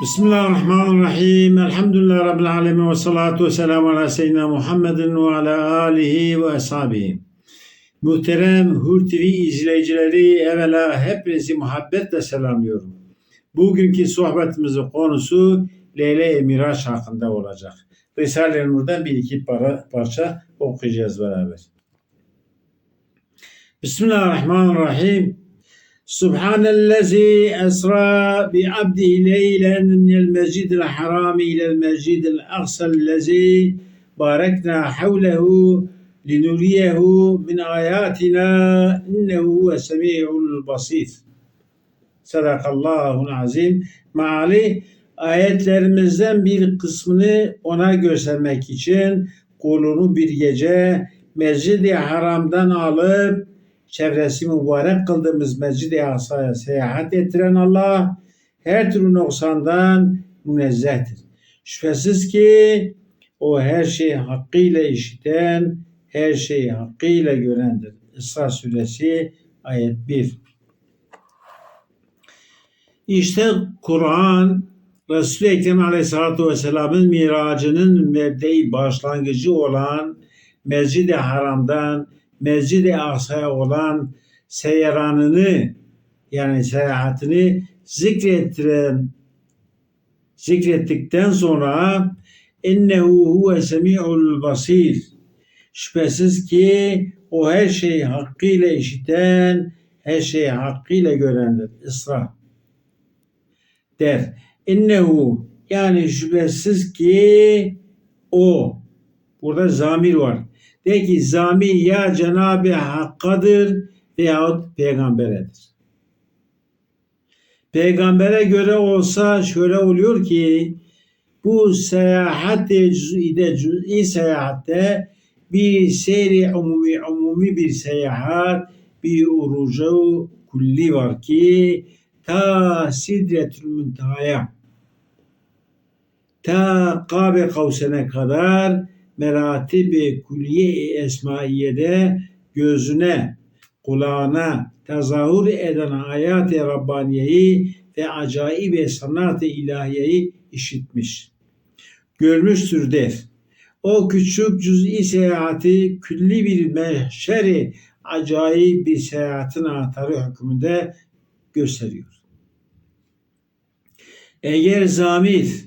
Bismillahirrahmanirrahim. Elhamdülillah Rabbil alemin ve salatu ve selamu ala seyyidina Muhammedin ve ala alihi ve ashabihi. Muhterem Hür TV izleyicileri evvela hepinizi muhabbetle selamlıyorum. Bugünkü sohbetimizin konusu Leyle-i Miraç hakkında olacak. Risale-i Nur'dan bir iki para, parça okuyacağız beraber. Bismillahirrahmanirrahim. Subhanellezi esra bi abdihi leylen minel mescidil harami ilel mescidil aksallezi barekna havlehu linuriyehu min ayatina innehu huve semi'ul basir. Sadakallahu azim. Maali ayetlerimizden bir kısmını ona göstermek için kulunu bir gece Mescid-i Haram'dan alıp çevresi mübarek kıldığımız Mescid-i Aksa'ya seyahat ettiren Allah her türlü noksandan münezzehtir. Şüphesiz ki o her şeyi hakkıyla işiten, her şeyi hakkıyla görendir. İsra suresi ayet 1. İşte Kur'an Resul-i Ekrem Aleyhisselatü Vesselam'ın miracının mebdei başlangıcı olan Mescid-i Haram'dan Mescid-i Aksa'ya olan seyranını yani seyahatini zikrettiren zikrettikten sonra innehu huve semi'ul basir şüphesiz ki o her şeyi hakkıyla işiten her şeyi hakkıyla görendir. İsra der. İnnehu yani şüphesiz ki o burada zamir var. De ki zamir ya Cenab-ı Hakk'adır veyahut peygamberedir. Peygambere göre olsa şöyle oluyor ki bu seyahat cüz'ide cüz'i seyahatte bir seyri umumi umumi bir seyahat bir urucu kulli var ki ta sidretül müntehaya ta Kabe kavsene kadar meratibi külliye esmaiyede gözüne, kulağına tezahür eden ayat-ı Rabbaniye'yi ve acayip sanat-ı ilahiyeyi işitmiş. Görmüştür der. O küçük cüz'i seyahati külli bir meşeri acayip bir seyahatin anahtarı hükmünde gösteriyor. Eğer zamir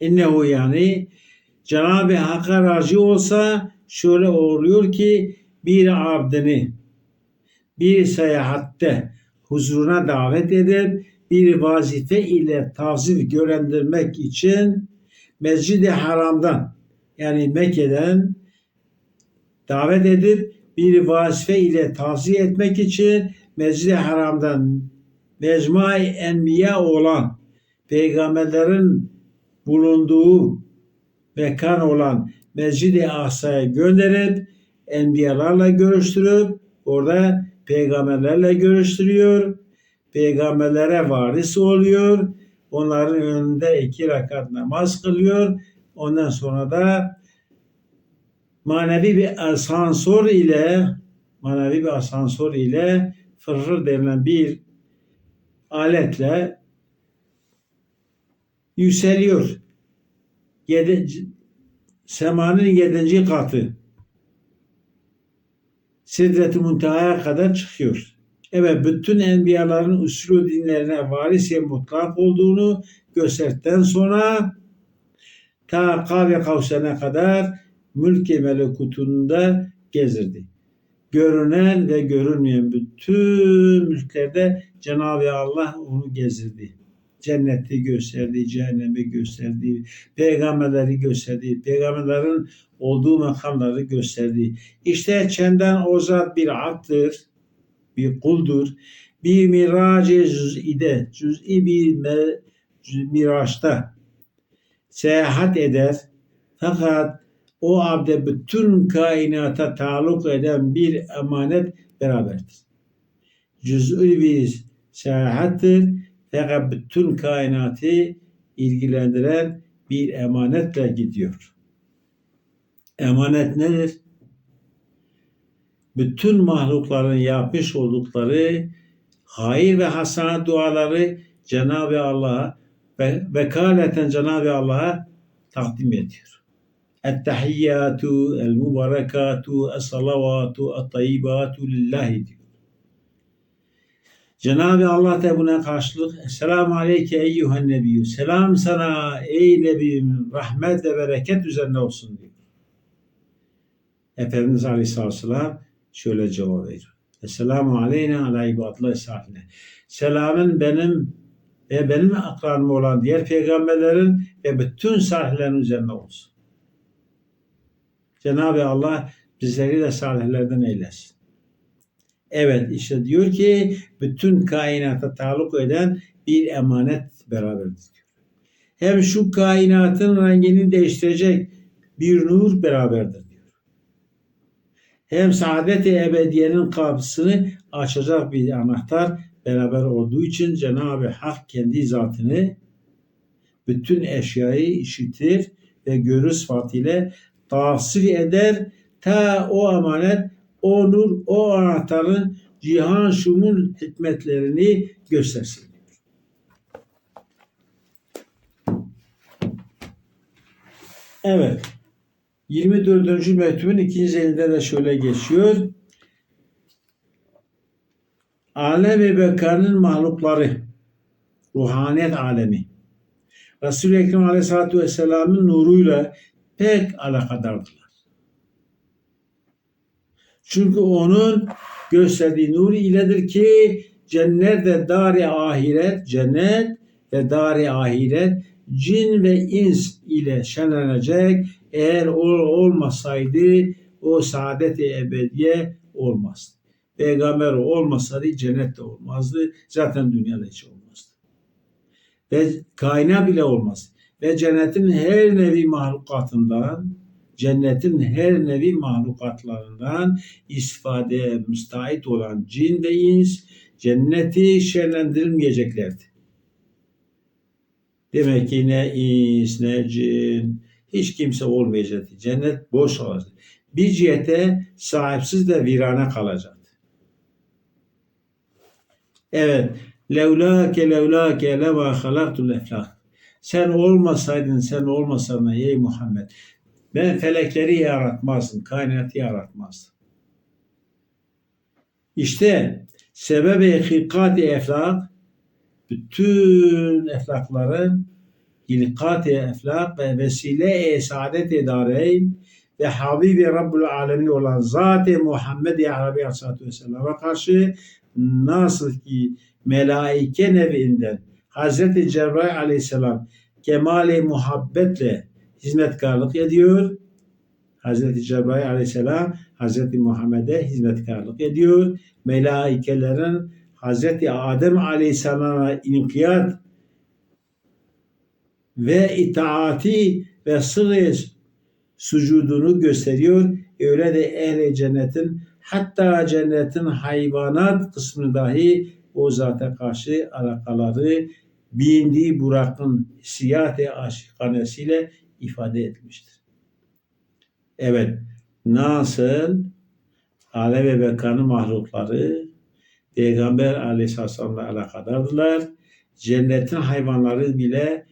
innehu yani Cenab-ı Hakk'a razı olsa şöyle oluyor ki bir abdini bir seyahatte huzuruna davet edip bir vazife ile tavzif görendirmek için Mescid-i Haram'dan yani Mekke'den davet edip bir vazife ile tavsiye etmek için Mescid-i Haram'dan Mecmai Enbiya olan peygamberlerin bulunduğu mekan olan Mescid-i Aksa'ya gönderip enbiyalarla görüştürüp orada peygamberlerle görüştürüyor. Peygamberlere varis oluyor. Onların önünde iki rakat namaz kılıyor. Ondan sonra da manevi bir asansör ile manevi bir asansör ile fırfır denilen bir aletle yükseliyor yedi, semanın yedinci katı Sidret-i Muntaha'ya kadar çıkıyor. Evet bütün enbiyaların usulü dinlerine varisiye mutlak olduğunu gösterdikten sonra ta Kabe Kavsen'e kadar mülk-i melekutunda gezirdi. Görünen ve görünmeyen bütün mülklerde Cenab-ı Allah onu gezirdi cenneti gösterdi, cehennemi gösterdi, peygamberleri gösterdi, peygamberlerin olduğu makamları gösterdi. İşte çenden o zat bir aktır, bir kuldur, bir miracı cüz'ide, cüz'i bir miraçta seyahat eder. Fakat o abde bütün kainata taluk eden bir emanet beraberdir. Cüz'i bir seyahattir fakat bütün kainatı ilgilendiren bir emanetle gidiyor. Emanet nedir? Bütün mahlukların yapmış oldukları hayır ve hasanat duaları Cenab-ı Allah'a ve vekaleten Cenab-ı Allah'a takdim ediyor. Ettehiyyatu, el mübarekatu, es salavatu, et tayyibatu lillahi diyor. Cenab-ı Allah da buna karşılık Esselamu aleyke eyyühen nebiyyü. Selam sana ey nebiyim rahmet ve bereket üzerine olsun diyor. Efendimiz Aleyhisselatü Vesselam şöyle cevap veriyor. Esselamu aleyna ala ibadullah sahine. Selamın benim ve benim akranım olan diğer peygamberlerin ve bütün salihlerin üzerine olsun. Cenab-ı Allah bizleri de salihlerden eylesin. Evet işte diyor ki bütün kainata taluk eden bir emanet beraberdir. Hem şu kainatın rengini değiştirecek bir nur beraberdir diyor. Hem saadet-i ebediyenin kapısını açacak bir anahtar beraber olduğu için Cenab-ı Hak kendi zatını bütün eşyayı işitir ve görür sıfatıyla tavsiye eder. Ta o emanet, o nur, o anahtarın cihan şumul hikmetlerini göstersin. Evet. 24. mektubun ikinci elinde de şöyle geçiyor. Alem ve bekanın mahlukları, ruhaniyet alemi, Resul-i Ekrem Aleyhisselatü Vesselam'ın nuruyla pek alakadardılar. Çünkü onun gösterdiği nur iledir ki cennet ve dar-i ahiret, cennet ve dar-i ahiret cin ve ins ile şenlenecek. Eğer o olmasaydı o saadet-i ebediye olmazdı. Peygamber olmasaydı cennet de olmazdı. Zaten dünyada hiç olmazdı. Ve kaynağı bile olmaz. Ve cennetin her nevi mahlukatından cennetin her nevi mahlukatlarından istifadeye müstahit olan cin ve ins cenneti şenlendirilmeyeceklerdi. Demek ki ne ins ne cin hiç kimse olmayacaktı. Cennet boş olacak. Bir cihete sahipsiz de virane kalacaktı. Evet. Levlâke levlâke lema halaktul eflak. Sen olmasaydın, sen olmasaydın ey Muhammed. Ben felekleri yaratmazdım, kainatı yaratmazdım. İşte sebebi hilkat-i eflak bütün eflakların hilkat-i eflak ve vesile-i saadet-i dareyn ve Habibi Rabbul Alemin olan Zat-ı Muhammed Arabi Aleyhisselatü Vesselam'a karşı nasıl ki melaike nevinden Hazreti Cebrail Aleyhisselam kemali muhabbetle hizmetkarlık ediyor. Hazreti Cebrail Aleyhisselam Hazreti Muhammed'e hizmetkarlık ediyor. Melaikelerin Hazreti Adem Aleyhisselam'a inkiyat ve itaati ve sırrı sucudunu gösteriyor. Öyle de ehli cennetin hatta cennetin hayvanat kısmını dahi o zata karşı alakaları bindiği Burak'ın hissiyat-ı aşikanesiyle ifade etmiştir. Evet, nasıl alem ve bekanı mahlukları Peygamber aleyhisselamla alakadardılar. Cennetin hayvanları bile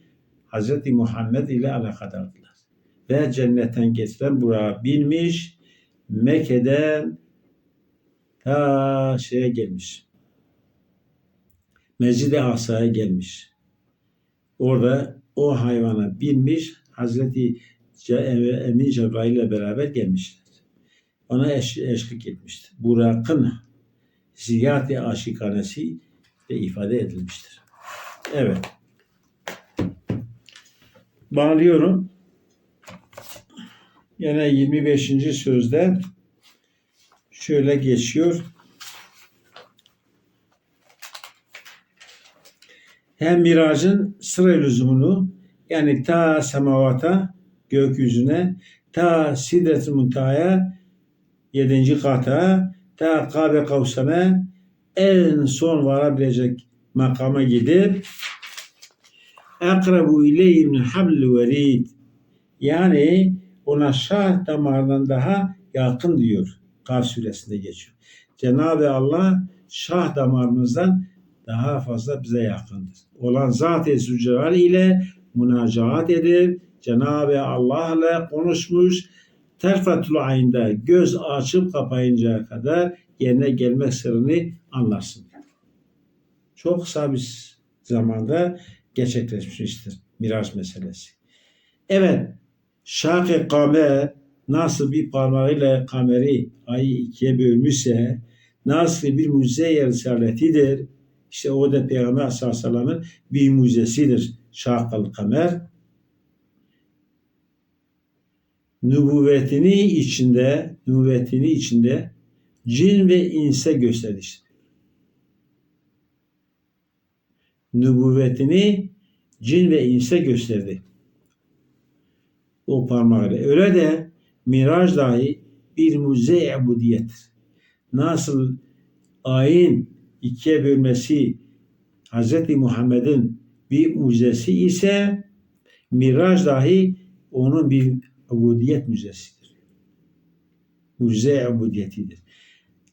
Hz. Muhammed ile alakadardılar. Ve cennetten getirilen buraya binmiş, Mekke'den ta şeye gelmiş. Mescid-i Aksa'ya gelmiş. Orada o hayvana binmiş, Hazreti Emin Cebrail ile beraber gelmişler. Ona eş, eşlik etmiştir. Burak'ın ziyat-i aşikanesi de ifade edilmiştir. Evet. Bağlıyorum. Yine 25. sözde şöyle geçiyor. Hem miracın sıra lüzumunu yani ta semavata gökyüzüne ta sidret muntaya yedinci kata ta kabe kavsana en son varabilecek makama gidip akrabu ileyhi min habl verid yani ona şah damarından daha yakın diyor. Kaf suresinde geçiyor. Cenab-ı Allah şah damarımızdan daha fazla bize yakındır. Olan Zat-ı ile münacaat edip Cenab-ı Allah ile konuşmuş. Terfatul ayında göz açıp kapayıncaya kadar yerine gelmek sırrını anlarsın. Çok kısa bir zamanda gerçekleşmiştir Miraç meselesi. Evet, şak-ı kamer nasıl bir parmağıyla kameri ayı ikiye bölmüşse, nasıl bir mucize risaletidir, işte o da Peygamber sallallahu aleyhi ve sellem'in bir mucizesidir şak-ı kamer. Nübüvvetini içinde, nübüvvetini içinde cin ve inse gösterdi işte. Nübüvvetini cin ve inse gösterdi. O parmağıyla. Öyle de Miraç dahi bir mucize ebudiyettir. Nasıl ayın ikiye bölmesi Hz. Muhammed'in bir mucizesi ise Miraç dahi onun bir ubudiyet müjdesidir. Mucize ubudiyetidir.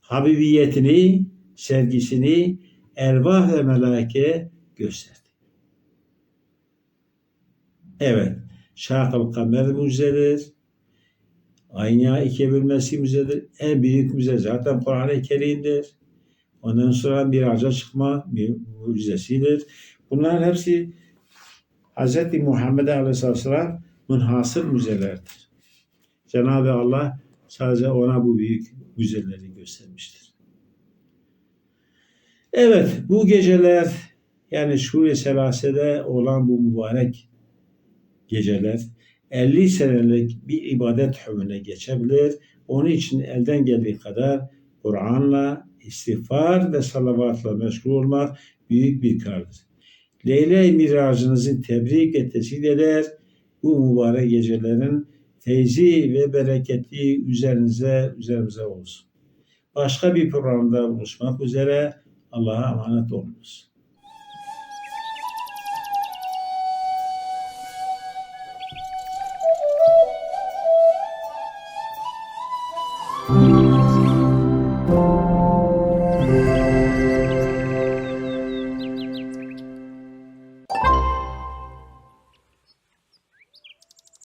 Habibiyetini, sevgisini ervah ve melaike gösterdi. Evet, Şakal Kamer mucizedir. Ayna ikiye bölmesi müzedir. En büyük müze zaten Kur'an-ı Kerim'dir. Ondan sonra bir ağaca çıkma bir mucizesidir. Bunların hepsi Hz. Muhammed Aleyhisselam münhasır müzelerdir. Cenab-ı Allah sadece ona bu büyük müzeleri göstermiştir. Evet, bu geceler yani Şure Selase'de olan bu mübarek geceler 50 senelik bir ibadet hükmüne geçebilir. Onun için elden geldiği kadar Kur'an'la, istiğfar ve salavatla meşgul olmak büyük bir kardır. Leyle miracınızı tebrik ve tesir eder. Bu mübarek gecelerin feyzi ve bereketi üzerinize, üzerimize olsun. Başka bir programda buluşmak üzere Allah'a emanet olunuz. Thank